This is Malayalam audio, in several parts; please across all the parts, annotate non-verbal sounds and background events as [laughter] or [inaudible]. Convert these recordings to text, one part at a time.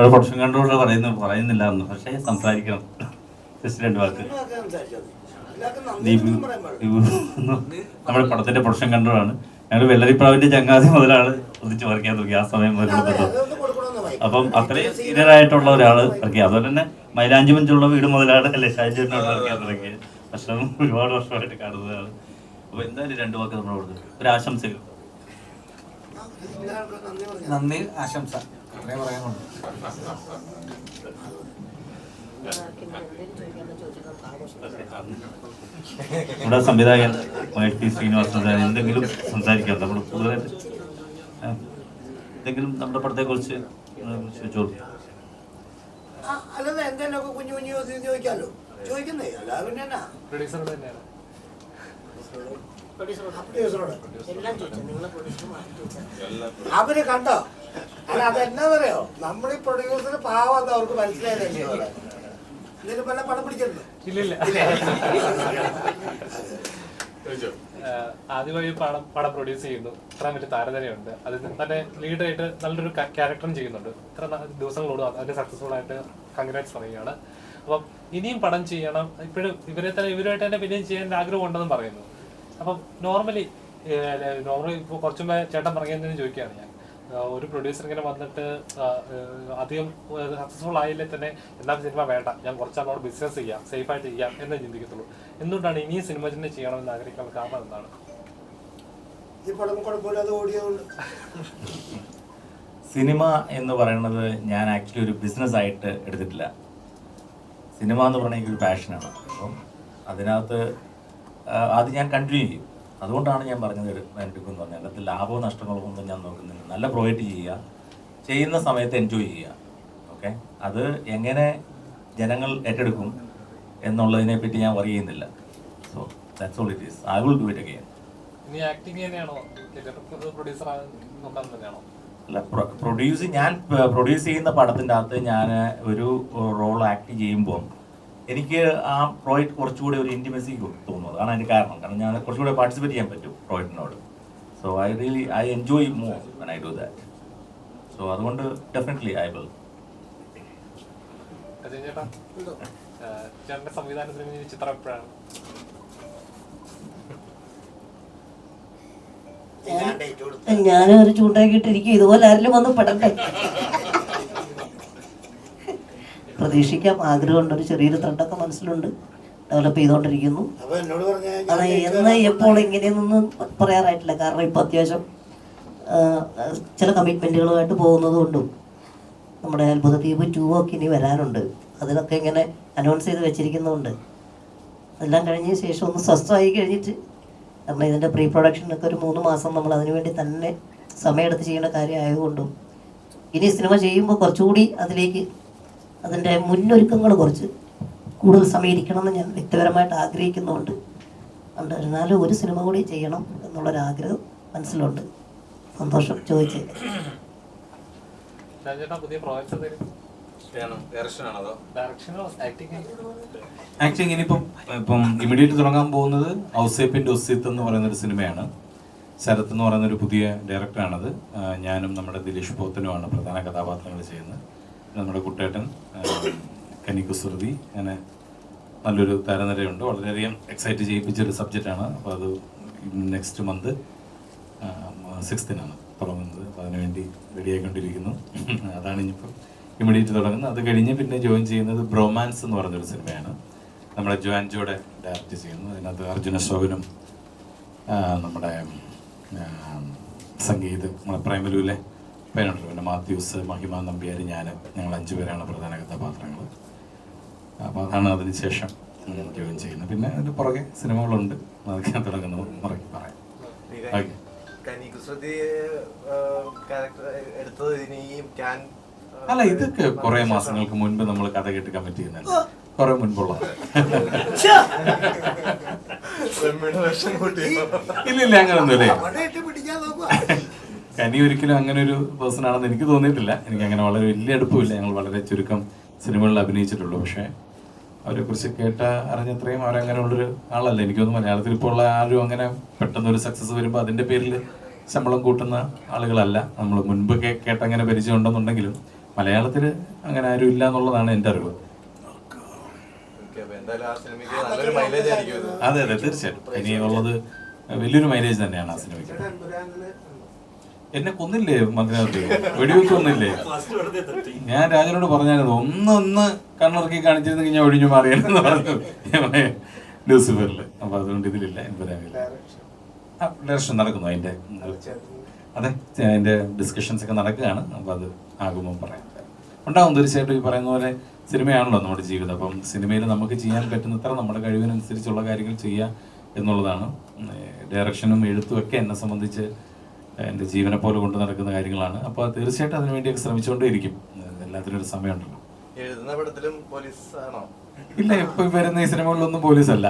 അവിടെ പ്രൊഡക്ഷൻ കൺട്രോളർ പറയുന്നു പറയുന്നില്ല എന്ന്. പക്ഷേ സംസാരിക്കണം. ജസ്റ്റ് രണ്ട് വാക്ക്. ദീപു. ദീപു. നമ്മുടെ പടത്തിന്റെ പ്രൊഡക്ഷൻ കൺട്രോളാണ് ഞങ്ങൾ വെള്ളരിപ്രാവിന്റെ ചങ്ങാതി മുതലാണ് ഒന്നിച്ച് വർക്കാൻ തുടങ്ങി ആ സമയം വായിക്കും. അപ്പം അത്രയും സീനിയർ ആയിട്ടുള്ള ഒരാൾ ഇറക്കി അതുപോലെ തന്നെ മൈലാഞ്ചി മഞ്ചുള്ള വീട് മുതലാണ് അല്ലെ ഷാജിനോട് ഇറക്കിയാൽ തുടങ്ങിയത്. വർഷം ഒരുപാട് വർഷമായിട്ട് കാണുന്നതാണ്. അപ്പൊ എന്തായാലും രണ്ടു വാക്ക് നമ്മൾ കൊടുത്തു. ഒരു ആശംസകൾ നന്ദി ആശംസ. അത്രേ പറയാനുള്ളൂ നമ്മുടെ സംവിധായകൻ മഹേഷ് പി ശ്രീനിവാസൻ എന്തെങ്കിലും സംസാരിക്കാം. നമ്മൾ കൂടുതലായിട്ട് എന്തെങ്കിലും നമ്മുടെ പടത്തെ കുറിച്ച് ചോദിച്ചോളൂ. ആ, അല്ലാതെ എന്തെങ്കിലുമൊക്കെ കുഞ്ഞു കുഞ്ഞു ചോദിക്കാമല്ലോ ചോദിക്കുന്നേ അല്ലാതെ പിന്നെ എന്നാ പ്രൊഡ്യൂസറോട്. മാറ്റി അവർ കണ്ടോ? അല്ല അതെന്നാ പറയോ നമ്മൾ ഈ പ്രൊഡ്യൂസർ പാവാന്ന് അവർക്ക് മനസ്സിലായതല്ലേ അവിടെ ഇതിന് പല പണം പിടിച്ചിട്ടുണ്ടോ? ആദ്യമായി പടം പടം പ്രൊഡ്യൂസ് ചെയ്യുന്നു. ഇത്ര വലിയ താരതമ്യമുണ്ട്. അത് തന്നെ ലീഡായിട്ട് നല്ലൊരു ക്യാരക്ടറും ചെയ്യുന്നുണ്ട്. ഇത്ര ദിവസങ്ങളോട് അതിന് സക്സസ്ഫുൾ ആയിട്ട് കൺഗ്രാറ്റ്സ് പറയുകയാണ്. അപ്പം ഇനിയും പടം ചെയ്യണം. ഇപ്പോഴും ഇവരെ തന്നെ ഇവരുമായിട്ട് തന്നെ പിന്നെയും ചെയ്യാൻ ആഗ്രഹം ഉണ്ടെന്ന് പറയുന്നു. അപ്പം നോർമലി നോർമലി ഇപ്പോൾ കുറച്ചു മുമ്പേ ചേട്ടൻ പറഞ്ഞതിന് ചോദിക്കുകയാണ് ഞാൻ. ഒരു പ്രൊഡ്യൂസർ ഇങ്ങനെ വന്നിട്ട് അധികം സക്സസ്ഫുൾ ആയില്ലേ തന്നെ എല്ലാ സിനിമ വേണ്ട. ഞാൻ കുറച്ചാളോട് ബിസിനസ് ചെയ്യാം സേഫായിട്ട് ചെയ്യാം എന്ന് ചിന്തിക്കത്തുള്ളൂ. എന്തുകൊണ്ടാണ് ഇനിയും സിനിമ തന്നെ ചെയ്യണമെന്ന് ആഗ്രഹിക്കാനുള്ള കാരണം എന്താണ്? ഈ പടം കുഴപ്പമില്ലാതെ ഓടിയതുകൊണ്ട്. സിനിമ എന്ന് പറയുന്നത് ഞാൻ ആക്ച്വലി ഒരു ബിസിനസ് ആയിട്ട് എടുത്തിട്ടില്ല. സിനിമ എന്ന് പറഞ്ഞാൽ എനിക്കൊരു പാഷനാണ് അപ്പം അതിനകത്ത് അത് ഞാൻ കണ്ടിന്യൂ ചെയ്യും. അതുകൊണ്ടാണ് ഞാൻ പറഞ്ഞത് എടുക്കും എന്ന് പറഞ്ഞാൽ അതിൽ ലാഭവും നഷ്ടങ്ങളോ ഒന്നും ഞാൻ നോക്കുന്നില്ല. നല്ല പ്രൊവൈഡ് ചെയ്യുക. ചെയ്യുന്ന സമയത്ത് എൻജോയ് ചെയ്യുക. ഓക്കെ അത് എങ്ങനെ ജനങ്ങൾ ഏറ്റെടുക്കും എന്നുള്ളതിനെ പറ്റി ഞാൻ വറി ചെയ്യുന്നില്ല. So that's all it is I will do it again ഇനി ആക്ടിങ് തന്നെയാണോ? പ്രൊഡ്യൂസർ നോക്കാൻ തന്നെയാണോ? അല്ല പ്രൊഡ്യൂസ് ഞാൻ പ്രൊഡ്യൂസ് ചെയ്യുന്ന പടത്തിന്റെ അകത്ത് ഞാൻ ഒരു റോൾ ആക്ട് ചെയ്യുമ്പോൾ എനിക്ക് ആ പ്രോജക്റ്റ് കുറച്ചുകൂടി ഒരു ഇന്റിമസി തോന്നുന്നു. അതാണ് അതിന് കാരണം. കാരണം ഞാൻ കുറച്ചുകൂടി പാർട്ടിസിപ്പേറ്റ് ചെയ്യാൻ പറ്റും പ്രോജക്റ്റിനോട് so I really I enjoy more when I do that so അതുകൊണ്ട് ഡെഫിനറ്റ്ലി ഐ വിൽ ഞാനൊരു ചൂണ്ടാക്കിയിട്ട് ചൂണ്ടാക്കിയിട്ടിരിക്കും ഇതുപോലെ ആരെങ്കിലും വന്ന് പെടട്ടെ പ്രതീക്ഷിക്കാം. ആഗ്രഹമുണ്ട്. ഒരു ചെറിയൊരു ത്രണ്ടൊക്കെ മനസ്സിലുണ്ട്. ഡെവലപ്പ് ചെയ്തുകൊണ്ടിരിക്കുന്നു അത് എന്ന് എപ്പോൾ എങ്ങനെയെന്നൊന്നും പറയാറായിട്ടില്ല. കാരണം ഇപ്പോൾ അത്യാവശ്യം ചില കമ്മിറ്റ്മെന്റുകളുമായിട്ട് പോകുന്നത് കൊണ്ടും നമ്മുടെ അത്ഭുത ദ്വീപ് ടൂ ഒക്കെ ഇനി വരാനുണ്ട്. അതിനൊക്കെ ഇങ്ങനെ അനൗൺസ് ചെയ്ത് വെച്ചിരിക്കുന്നുണ്ട് എല്ലാം കഴിഞ്ഞ ശേഷം ഒന്ന് സ്വസ്ഥമായി കഴിഞ്ഞിട്ട് കാരണം ഇതിന്റെ പ്രീ പ്രൊഡക്ഷനൊക്കെ ഒരു മൂന്ന് മാസം നമ്മൾ അതിനു വേണ്ടി തന്നെ സമയമെടുത്ത് ചെയ്യേണ്ട കാര്യമായതുകൊണ്ടും ഇനി സിനിമ ചെയ്യുമ്പോൾ കുറച്ചുകൂടി അതിലേക്ക് അതിന്റെ മുന്നൊരുക്കങ്ങൾ കുറച്ച് കൂടുതൽ സമയം ഇരിക്കണമെന്ന് ഞാൻ വ്യക്തിപരമായിട്ട് ആഗ്രഹിക്കുന്നുണ്ട് അതുകൊണ്ട് എന്നാലും ഒരു സിനിമ കൂടി ചെയ്യണം എന്നുള്ളൊരാഗ്രഹം മനസ്സിലുണ്ട്. സന്തോഷം ചോദിച്ചേ. ആക്ച്വലി ഇനിയിപ്പം ഇപ്പം ഇമീഡിയറ്റ് തുടങ്ങാൻ പോകുന്നത് ഔസേപ്പിന്റെ ഒസിത്ത് എന്ന് പറയുന്ന ഒരു സിനിമയാണ്. ശരത് എന്ന് പറയുന്ന ഒരു പുതിയ ഡയറക്ടറാണത് ഞാനും നമ്മുടെ ദിലീഷ് പോത്തനുമാണ് പ്രധാന കഥാപാത്രങ്ങൾ ചെയ്യുന്നത്. നമ്മുടെ കുട്ടേട്ടൻ കനി കുസൃതി അങ്ങനെ നല്ലൊരു താരനിരയുണ്ട്. വളരെയധികം എക്സൈറ്റ് ചെയ്യിപ്പിച്ചൊരു സബ്ജക്റ്റാണ് അപ്പോൾ അത് നെക്സ്റ്റ് മന്ത് സിക്സ്തിനാണ് തുടങ്ങുന്നത് അപ്പോൾ അതിനുവേണ്ടി റെഡിയായിക്കൊണ്ടിരിക്കുന്നു അതാണ് ഇനിയിപ്പം ഇമ്മീഡിയറ്റ് തുടങ്ങുന്നത്. അത് കഴിഞ്ഞ് പിന്നെ ജോയിൻ ചെയ്യുന്നത് ബ്രോമാൻസ് എന്ന് പറഞ്ഞൊരു സിനിമയാണ്. നമ്മുടെ ജോൻജോടെ ഡയറക്റ്റ് ചെയ്യുന്നു. അതിനകത്ത് അർജുന അശോകനും നമ്മുടെ സംഗീത് നമ്മുടെ പ്രേമലുവിലെ പേരുണ്ടല്ലോ പിന്നെ മാത്യൂസ് മഹിമ നമ്പ്യാർ ഞാൻ ഞങ്ങൾ അഞ്ചു പേരാണ് പ്രധാന കഥാപാത്രങ്ങൾ അപ്പോൾ അതാണ് അതിന് ശേഷം ജോയിൻ ചെയ്യുന്നത്. പിന്നെ അതിന് പുറകെ സിനിമകളുണ്ട്. അതൊക്കെ തുടങ്ങുന്നു. പുറകെ പറയാം. ഓക്കെ. അല്ല ഇതൊക്കെ കുറെ മാസങ്ങൾക്ക് മുൻപ് നമ്മൾ കഥ കേട്ട് കമ്മിറ്റ് ചെയ്യുന്നുണ്ട് കുറെ മുൻപുള്ള. ഇല്ല ഇല്ല അങ്ങനൊന്നുമില്ലേ? കനി ഒരിക്കലും അങ്ങനെ ഒരു പേഴ്സൺ ആണെന്ന് എനിക്ക് തോന്നിയിട്ടില്ല. എനിക്ക് അങ്ങനെ വളരെ വലിയ അടുപ്പമില്ല. ഞങ്ങൾ വളരെ ചുരുക്കം സിനിമകളിൽ അഭിനയിച്ചിട്ടുള്ളൂ. പക്ഷേ അവരെ കുറിച്ച് കേട്ട അറിഞ്ഞത്രയും അവരങ്ങനെയുള്ളൊരു ആളല്ല. എനിക്കൊന്നും മലയാളത്തിൽ ഇപ്പോൾ ഉള്ള ആരും അങ്ങനെ പെട്ടെന്ന് ഒരു സക്സസ് വരുമ്പോൾ അതിന്റെ പേരിൽ ശമ്പളം കൂട്ടുന്ന ആളുകളല്ല. നമ്മൾ മുൻപ് കേട്ട അങ്ങനെ പരിചയം ഉണ്ടെന്നുണ്ടെങ്കിലും മലയാളത്തിൽ അങ്ങനെ ആരും ഇല്ല എന്നുള്ളതാണ് എന്റെ അറിവ്. ഓക്കെ അപ്പൊ എന്തായാലും ആ സിനിമയ്ക്ക് നല്ലൊരു മൈലേജ് ആയിരിക്കും ഇത്. അതെ അതെ തീർച്ചയായിട്ടും. ഇനി ഉള്ളത് വലിയൊരു മൈലേജ് തന്നെയാണ് ആ സിനിമയ്ക്ക്. എന്നെ കൊന്നില്ലേ മതിനകത്ത് വെടിവെച്ച് കൊന്നില്ലേ? ഞാൻ രാജനോട് പറഞ്ഞായിരുന്നു ഒന്ന് ഒന്ന് കണ്ണിറക്കി കാണിച്ചിരുന്നെങ്കിൽ ഞാൻ ഒഴിഞ്ഞു മാറിയെന്ന് പറഞ്ഞു. ലൂസിഫറിൽ അപ്പൊ അതുകൊണ്ട് ഇതിലില്ല എൻപരാമില്ല ആ ഡയറക്ഷൻ നടക്കുന്നു അതിന്റെ അതെ അതിന്റെ ഡിസ്കഷൻസ് ഒക്കെ നടക്കുകയാണ്. അപ്പൊ അത് ആകുമ്പോൾ പറയാം. ഉണ്ടാവും തീർച്ചയായിട്ടും ഈ പറയുന്ന പോലെ സിനിമയാണല്ലോ നമ്മുടെ ജീവിതം. അപ്പം സിനിമയിൽ നമുക്ക് ചെയ്യാൻ പറ്റുന്നത്ര നമ്മുടെ കഴിവിനനുസരിച്ചുള്ള കാര്യങ്ങൾ ചെയ്യുക എന്നുള്ളതാണ്. ഡയറക്ഷനും എഴുത്തും ഒക്കെ എന്നെ സംബന്ധിച്ച് എന്റെ ജീവനെ പോലെ കൊണ്ട് നടക്കുന്ന കാര്യങ്ങളാണ്. അപ്പോൾ തീർച്ചയായിട്ടും അതിനുവേണ്ടിയൊക്കെ ശ്രമിച്ചുകൊണ്ടേയിരിക്കും. എല്ലാത്തിനും ഒരു സമയമുണ്ടല്ലോ. എഴുതുന്ന പടത്തിലും പോലീസ് ആണോ ഇല്ല ഇപ്പൊ വരുന്ന ഈ സിനിമകളിലൊന്നും പോലീസല്ല.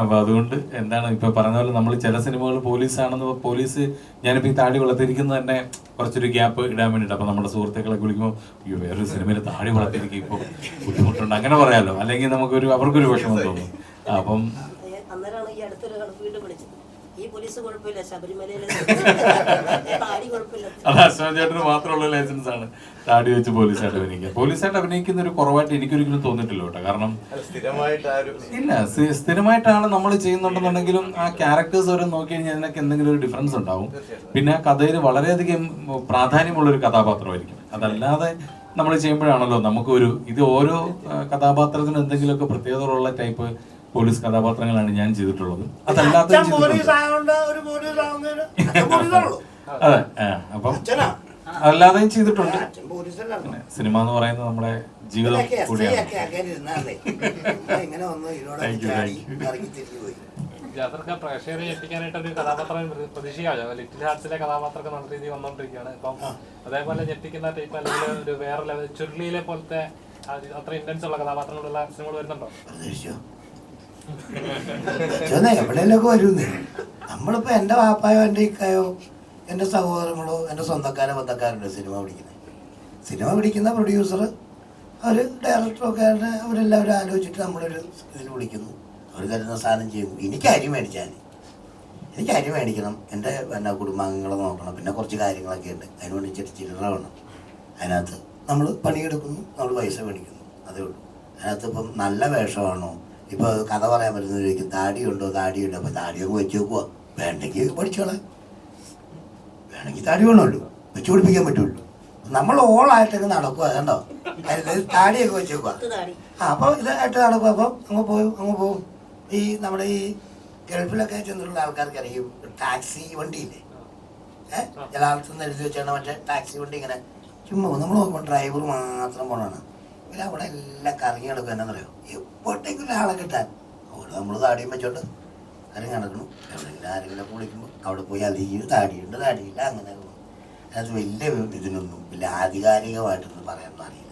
അപ്പൊ അതുകൊണ്ട് എന്താണ് ഇപ്പൊ പറഞ്ഞ പോലെ നമ്മൾ ചില സിനിമകൾ പോലീസാണെന്ന് പോലീസ് ഞാനിപ്പോ ഈ താടി വളർത്തിരിക്കുന്നത് തന്നെ കുറച്ചൊരു ഗ്യാപ്പ് ഇടാൻ വേണ്ടിയിട്ട്. അപ്പൊ നമ്മുടെ സുഹൃത്തുക്കളൊക്കെ വിളിക്കുമ്പോൾ അയ്യോ വേറൊരു സിനിമയിൽ താടി വളർത്തിരിക്കും ഇപ്പൊ ബുദ്ധിമുട്ടുണ്ട്. അങ്ങനെ പറയാലോ. അല്ലെങ്കിൽ നമുക്കൊരു അവർക്കൊരു വിഷമം തോന്നും. അപ്പം അന്നേരമാണ് ഈ അടുത്തൊരു വീണ്ടും വിളിച്ചത്. ഈ പോലീസ് കുഴപ്പമില്ല ശബരിമലയിൽ [laughs] താടി കുഴപ്പമില്ല. അത് അശ്വൻ ചേട്ടന് മാത്രമുള്ള ലൈസൻസ് ആണ്. താടി വെച്ച് പോലീസായിട്ട് അഭിനയിക്കുക. പോലീസായിട്ട് അഭിനയിക്കുന്ന ഒരു കുറവായിട്ട് എനിക്കൊരിക്കലും തോന്നിട്ടില്ല കേട്ടോ. കാരണം ഇല്ല സ്ഥിരമായിട്ടാണ് നമ്മൾ ചെയ്യുന്നുണ്ടെന്നുണ്ടെങ്കിലും ആ ക്യാരക്ടേഴ്സ് വരെ നോക്കി കഴിഞ്ഞാൽ അതിനൊക്കെ എന്തെങ്കിലും ഒരു ഡിഫറൻസ് ഉണ്ടാവും. പിന്നെ ആ കഥയിൽ വളരെയധികം പ്രാധാന്യമുള്ള ഒരു കഥാപാത്രമായിരിക്കും. അതല്ലാതെ നമ്മൾ ചെയ്യുമ്പോഴാണല്ലോ നമുക്കൊരു ഇത് ഓരോ കഥാപാത്രത്തിനും എന്തെങ്കിലുമൊക്കെ പ്രത്യേകതകളുള്ള ടൈപ്പ് പോലീസ് കഥാപാത്രങ്ങളാണ് ഞാൻ ചെയ്തിട്ടുള്ളത്. അതല്ലാത്ത അതെ അപ്പം അല്ലാതെയും ചെയ്തിട്ടുണ്ട്. സിനിമ എന്ന് പറയുന്നത് നമ്മുടെ ജീവിതം കൂടിയാണ്. ജാസർക്ക് പ്രേക്ഷകരെ എത്തിക്കാനായിട്ട് ഒരു കഥാപാത്രം പ്രതീക്ഷിക്കാമല്ലോ. ലിറ്റിൽ ഹാർട്സിലെ കഥാപാത്രമൊക്കെ നല്ല രീതിയിൽ വന്നോണ്ടിരിക്കുകയാണ്. ഇപ്പം അതേപോലെ ഞെട്ടിക്കുന്ന ടൈപ്പ് അല്ലെങ്കിൽ ഒരു വേറെ ലെവൽ ചുരുളിയിലെ പോലത്തെ അത്ര ഇന്റൻസ് ഉള്ള കഥാപാത്രങ്ങളുള്ള സിനിമകൾ വരുന്നുണ്ടോ? അച്ഛനെ എവിടെയൊക്കെ വരുന്നേ? നമ്മളിപ്പോ എന്റെ വാപ്പായോ എന്റെ ഇക്കായോ എന്റെ സഹോദരങ്ങളോ എന്റെ സ്വന്തക്കാരോ ബന്ധക്കാരുണ്ട് സിനിമ പിടിക്കുന്നത് സിനിമ പിടിക്കുന്ന പ്രൊഡ്യൂസർ അവർ ഡയറക്ടറൊക്കെ അവരെല്ലാവരും ആലോചിച്ചിട്ട് നമ്മളൊരു ഇതിൽ വിളിക്കുന്നു. അവർ തരുന്ന സാധനം ചെയ്യും എനിക്ക് അരി മേടിച്ചാൽ എനിക്ക് അരി മേടിക്കണം. എന്റെ പിന്നെ കുടുംബാംഗങ്ങളെ നോക്കണം. പിന്നെ കുറച്ച് കാര്യങ്ങളൊക്കെ ഉണ്ട്. അതിന് വേണ്ടി ഇച്ചിരി ചില്ലറ വേണം. അതിനകത്ത് നമ്മൾ പണിയെടുക്കുന്നു. നമ്മൾ പൈസ മേടിക്കുന്നു. അതേ ഉള്ളൂ. അതിനകത്ത് ഇപ്പം നല്ല വേഷമാണോ? ഇപ്പോൾ കഥ പറയാൻ പറ്റുന്നവർക്ക് താടിയുണ്ടോ? താടിയുണ്ടോ. അപ്പോൾ താടിയൊക്കെ വെച്ച് നോക്കുക വേണ്ടെങ്കിൽ പഠിച്ചോളെ. വേണമെങ്കിൽ താടി വേണമല്ലോ. വെച്ച് പിടിപ്പിക്കാൻ പറ്റുള്ളൂ. നമ്മൾ ഓളായിട്ടൊക്കെ നടക്കുക കണ്ടോ? താടിയൊക്കെ വെച്ച് നോക്കുക താടി. ആ അപ്പോൾ ഇതായിട്ട് നടക്കുക അപ്പോൾ അങ്ങ് പോകും അങ്ങ് പോകും ഈ നമ്മുടെ ഈ ഗൾഫിലൊക്കെ ചെന്നിട്ടുള്ള ആൾക്കാർക്ക് അറിയും. ടാക്സി വണ്ടിയില്ലേ? ഏഹ് ചില ആൾക്കാർ എഴുതി വെച്ചാണ് മറ്റേ ടാക്സി വണ്ടി ഇങ്ങനെ. ചുമ്മാ നമ്മൾ നോക്കുമ്പോൾ ഡ്രൈവർ മാത്രം പോണാണ് ഇവർ അവിടെ എല്ലാം കറങ്ങി നടക്കും. എന്നറിയോ എപ്പോഴത്തേക്കും ഒരാളെ കിട്ടാൻ. അവിടെ നമ്മൾ താടിയും വെച്ചോണ്ട് കറങ്ങി നടക്കണം. എവിടെയെങ്കിലും ആരെങ്കിലും വിളിക്കുമ്പോൾ അവിടെ പോയി അതിൽ താടിയുണ്ട് താടിയില്ല അങ്ങനെ അത് വലിയ ഇതിനൊന്നും വലിയ ആധികാരികമായിട്ടൊന്നും പറയാനൊന്നും അറിയില്ല.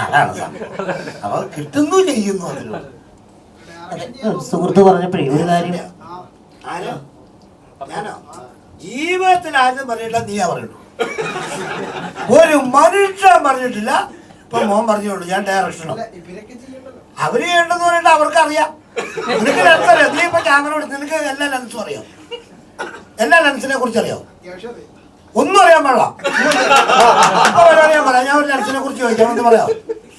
അതാണ് സംഭവം അപ്പൊ കിട്ടുന്നു ചെയ്യുന്നു അതിലൂടെ. സുഹൃത്ത് പറഞ്ഞപ്പോഴേ ഒരു കാര്യം. ആരോ? ഞാനോ? ജീവിതത്തിൽ ആദ്യം പറഞ്ഞില്ല നീയാ പറയുള്ളൂ ഒരു മനുഷ്യൻ പറഞ്ഞിട്ടില്ല. ഇപ്പൊ മോൻ പറഞ്ഞോളൂ ഞാൻ ഡയറക്ഷനോ അവർ ചെയ്യേണ്ടതെന്ന് പറഞ്ഞിട്ട് അവർക്ക് അറിയാം നിനക്ക് ലെൻസ് അറിയാം? നീ ഇപ്പൊ ക്യാമറ എടുത്ത് നിനക്ക് എല്ലാ ലെൻസും അറിയാം? എല്ലാ ലെൻസിനെ കുറിച്ച് അറിയാം? ഒന്നും അറിയാൻ പാടില്ല. ഇപ്പൊ അറിയാൻ പറയാം? ഞാൻ ഒരു ലെൻസിനെ കുറിച്ച് ചോദിക്കാം എന്ന് പറയാം.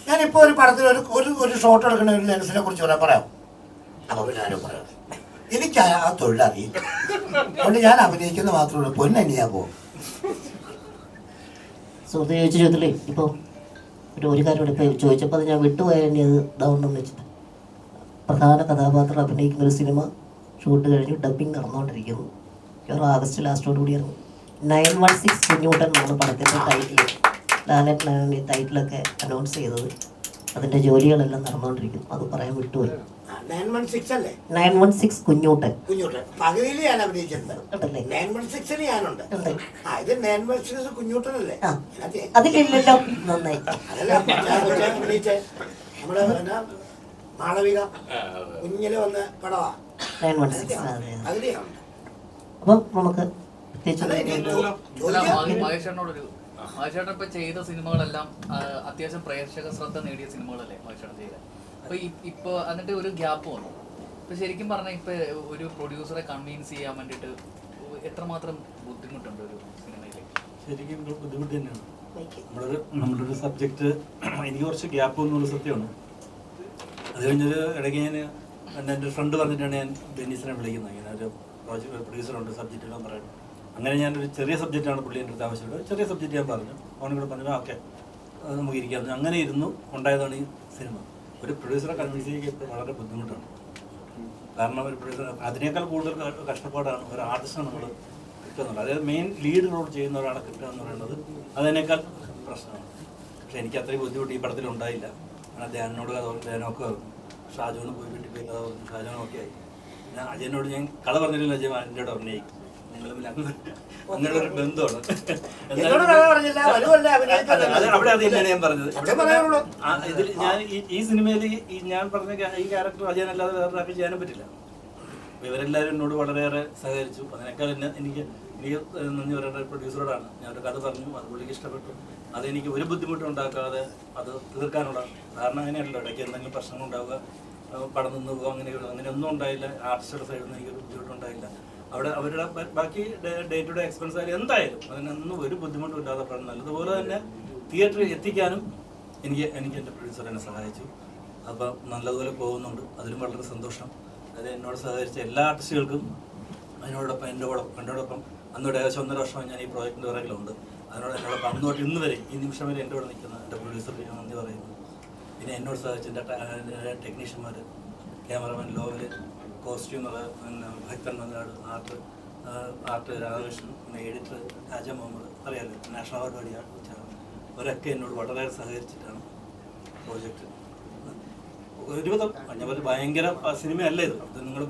ഞാനിപ്പോ ഒരു പടത്തിൽ ഒരു ഒരു ഷോട്ട് എടുക്കുന്ന ഒരു ലെൻസിനെ കുറിച്ച് പറയാം പറയാം. അപ്പൊ പിന്നെ ആരും പറയാം. എനിക്ക് ആ തൊഴിലറിയില്ല അതുകൊണ്ട് ഞാൻ അഭിനയിക്കുന്ന മാത്രമേ ഉള്ളൂ. ഞാൻ പോകും സുഹൃത്ത് ചോദിച്ച ചോദ്യത്തിലേ ഇപ്പോൾ ഒരു ഒരു കാര്യം കൂടെ ഇപ്പോൾ ചോദിച്ചപ്പോൾ അത് ഞാൻ വിട്ടുപോയാൽ ഇനി അത് ഇതാവണമെന്ന് വെച്ചിട്ട്. പ്രധാന കഥാപാത്രം അഭിനയിക്കുന്ന ഒരു സിനിമ ഷൂട്ട് കഴിഞ്ഞു ഡബിങ് നടന്നുകൊണ്ടിരിക്കുന്നു ഒരു ആഗസ്റ്റ് ലാസ്റ്റോട് കൂടി ഇറങ്ങും നയൻ വൺ സിക്സ് കുഞ്ഞൂട്ടൻ എന്നാണ് പടത്തിന്റെ ടൈറ്റിൽ ലാലറ്റ് നയൻ ടൈറ്റിലൊക്കെ അനൗൺസ് ചെയ്തത്. അതിന്റെ ജോലികളെല്ലാം നടന്നുകൊണ്ടിരിക്കുന്നു അത് പറയാൻ വിട്ടുപോയി. നയൻ വൺ സിക്സ് അല്ലേ? നയൻ വൺ സിക്സ് കുഞ്ഞൂട്ടൻ കുഞ്ഞുട്ടെ. പകുതിയിൽ ഞാൻ അഭിനയിച്ചിട്ടുണ്ട്. നയൻ വൺ സിക്സിന് ഞാനുണ്ട്. ഉണ്ട്. ആ ഇത് നയൻ വൺ സിക്സ് കുഞ്ഞുട്ടനല്ലേ? അതിലില്ലല്ലോ. നന്നായി. അതല്ല ഞാൻ കൊച്ചെ അഭിനയിച്ചേ നമ്മുടെ മാളവിക കുഞ്ഞിൽ വന്ന പടവാ. നയൻ വൺ സിക്സ് അതെ അതെ. അതിലെയാണ് അപ്പം നമുക്ക് മഹേഷേട്ടൻ ഇപ്പൊ ചെയ്ത സിനിമകളെല്ലാം അത്യാവശ്യം പ്രേക്ഷക ശ്രദ്ധ നേടിയ സിനിമകളല്ലേ മഹേഷേട്ടൻ ചെയ്തത് അപ്പൊ ഇപ്പൊ എന്നിട്ട് ഒരു ഗ്യാപ്പ് വന്നു. ഇപ്പൊ ശരിക്കും പറഞ്ഞാൽ ഇപ്പൊ ഒരു പ്രൊഡ്യൂസറെ കൺവീൻസ് ചെയ്യാൻ വേണ്ടിട്ട് എത്രമാത്രം ബുദ്ധിമുട്ടുണ്ട് ഒരു സിനിമയിലേക്ക് ശരിക്കും ഒരു ബുദ്ധിമുട്ട് തന്നെയാണ്. നമ്മളൊരു നമ്മളൊരു സബ്ജക്റ്റ് എനിക്ക് കുറച്ച് ഗ്യാപ്പ് എന്നുള്ള സത്യമാണ്. അത് കഴിഞ്ഞൊരു ഇടയ്ക്ക് ഞാൻ എന്റെ എന്റെ ഫ്രണ്ട് പറഞ്ഞിട്ടാണ് ഞാൻ ഡെന്നീസിനെ വിളിക്കുന്നത്. ഇങ്ങനെ ഒരു പ്രോജക്റ്റ് പ്രൊഡ്യൂസറുണ്ട് സബ്ജക്റ്റ് എല്ലാം പറയാൻ അങ്ങനെ ഞാനൊരു ചെറിയ സബ്ജക്റ്റാണ് പുള്ളി എന്റെ അടുത്ത് ആവശ്യമുള്ളത് ചെറിയ സബ്ജക്റ്റ് ഞാൻ പറഞ്ഞു. അവനും കൂടെ പറഞ്ഞു ഓക്കെ നമുക്ക് ഇരിക്കാം. അങ്ങനെ ഇരുന്നു. ഉണ്ടായതാണ് ഈ സിനിമ. ഒരു പ്രൊഡ്യൂസറെ കൺവിൻസ് ചെയ്യുക വളരെ ബുദ്ധിമുട്ടാണ്. കാരണം ഒരു പ്രൊഡ്യൂസർ അതിനേക്കാൾ കൂടുതൽ കഷ്ടപ്പാടാണ് ഒരു ആർട്ടിസ്റ്റ് നമ്മൾ കിട്ടുന്നത്. അതായത് മെയിൻ ലീഡ് റോൾ ചെയ്യുന്ന ഒരാളെ കിട്ടുക എന്ന് പറയുന്നത് അതിനേക്കാൾ പ്രശ്നമാണ്. പക്ഷെ എനിക്ക് അത്രയും ബുദ്ധിമുട്ട് ഈ പടത്തിൽ ഉണ്ടായില്ല. അങ്ങനെ ധ്യാനോട് ധ്യാനമൊക്കെ ഷാജുവിന് പോയി വീട്ടിൽ പോയി ഷാജുവിനൊക്കെ ആയി. ഞാൻ അജയനോട് ഞാൻ കഥ പറഞ്ഞില്ല അജയൻ എന്റെ പറഞ്ഞേ നിങ്ങൾ തമ്മിൽ അങ്ങനെ ഒരു ബന്ധമാണ്. എന്നോട് കഥ പറഞ്ഞില്ല, വരുമല്ല, അഭിനയിച്ചതല്ല. അവിടെ അത് ഞാൻ പറഞ്ഞത്. അവിടെ പറയാനുള്ളൂ. ആ, ഇതിൽ ഞാൻ ഈ- ഈ സിനിമയിൽ ഞാൻ പറഞ്ഞ ക്യാ- ഈ ക്യാരക്ടർ അജയനല്ലാതെ വേറൊരാൾക്ക് ചെയ്യാനും പറ്റില്ല. അപ്പൊ ഇവരെല്ലാവരും എന്നോട് വളരെയേറെ സഹകരിച്ചു. അതിനേക്കാൾ എന്നെ എനിക്ക് എനിക്ക് നന്ദി പറയേണ്ട പ്രൊഡ്യൂസറോടാണ് ഞാൻ ഒരു കഥ പറഞ്ഞു അത് പുള്ളിക്ക് ഇഷ്ടപ്പെട്ടു. അതെനിക്ക് ഒരു ബുദ്ധിമുട്ടും ഉണ്ടാക്കാതെ അത് തീർക്കാനുള്ള കാരണം അങ്ങനെയല്ലോ. ഇടയ്ക്ക് എന്തെങ്കിലും പ്രശ്നങ്ങൾ ഉണ്ടാവുക ആ, പടം നിന്ന് പോകുക അങ്ങനെ അങ്ങനെയൊന്നും ഉണ്ടായില്ല. ആർട്ടിസ്റ്റുടെ സൈഡിൽ നിന്ന് എനിക്ക് ഒരു ബുദ്ധിമുട്ടുണ്ടായില്ല അവിടെ അവരുടെ ബാക്കി ഡേ ടു ഡേ എക്സ്പെൻസ് ആയാലും എന്തായാലും അതിനൊന്നും ഒരു ബുദ്ധിമുട്ടും ഇല്ലാതെ പറഞ്ഞു നല്ലതുപോലെ തന്നെ തിയേറ്ററിൽ എത്തിക്കാനും എനിക്ക് എനിക്ക് എന്റെ പ്രൊഡ്യൂസർ എന്നെ സഹായിച്ചു. അപ്പം നല്ലതുപോലെ പോകുന്നുണ്ട്. അതിലും വളരെ സന്തോഷം. അത് എന്നോട് സഹകരിച്ച എല്ലാ ആർട്ടിസ്റ്റുകൾക്കും അതിനോടൊപ്പം എന്റെ കൂടെ എന്നോടൊപ്പം അന്നോട് ഏകദേശം ഒന്നര വർഷം ഞാൻ ഈ പ്രോജക്റ്റിന്റെ പിറകിലുണ്ട്. അതിനോട് എന്നോടൊപ്പം അന്ന് തൊട്ട് ഇന്ന് വരെ ഈ നിമിഷം വരെ എന്റെ കൂടെ നിൽക്കുന്ന എന്റെ പ്രൊഡ്യൂസർക്ക് ഞാൻ നന്ദി പറയുന്നു. പിന്നെ എന്നോട് സഹായിച്ച എന്റെ ടെക്നീഷ്യന്മാർ ക്യാമറമാൻ ലോവൽ കോസ്റ്റ്യൂമർ പിന്നെ ഭക്തൻ മങ്ങാട് ആർട്ട് ആർട്ട് രാധാകൃഷ്ണൻ പിന്നെ എഡിറ്റർ രാജ മുഹമ്മദ് അറിയാലോ നാഷണൽ അവാർഡ് വഴി വെച്ചാണ്. അവരൊക്കെ എന്നോട് വളരെ സഹകരിച്ചിട്ടാണ് പ്രോജക്റ്റ്. ഒരുവിധം ഞാൻ ഭയങ്കര സിനിമയല്ല ഇത്. അത് നിങ്ങൾ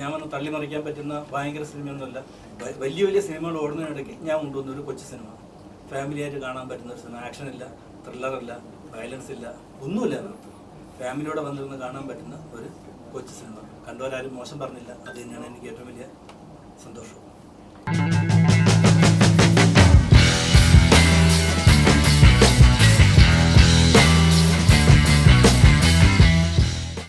ഞാൻ വന്ന് തള്ളിമറിക്കാൻ പറ്റുന്ന ഭയങ്കര സിനിമയൊന്നുമല്ല. വലിയ വലിയ സിനിമകൾ ഓടുന്നതിനിടയ്ക്ക് ഞാൻ കൊണ്ടുവന്ന ഒരു കൊച്ചു സിനിമ. ഫാമിലിയായിട്ട് കാണാൻ പറ്റുന്ന ഒരു സിനിമ. ആക്ഷൻ ഇല്ല ത്രില്ലറില്ല വയലൻസ് ഇല്ല ഒന്നുമില്ല അതിനകത്ത്. ഫാമിലിയോടെ വന്നിരുന്ന് കാണാൻ പറ്റുന്ന ഒരു കൊച്ചു സിനിമ. കണ്ടവരാരും മോശം പറഞ്ഞില്ല. അത് തന്നെയാണ് എനിക്ക് ഏറ്റവും വലിയ സന്തോഷം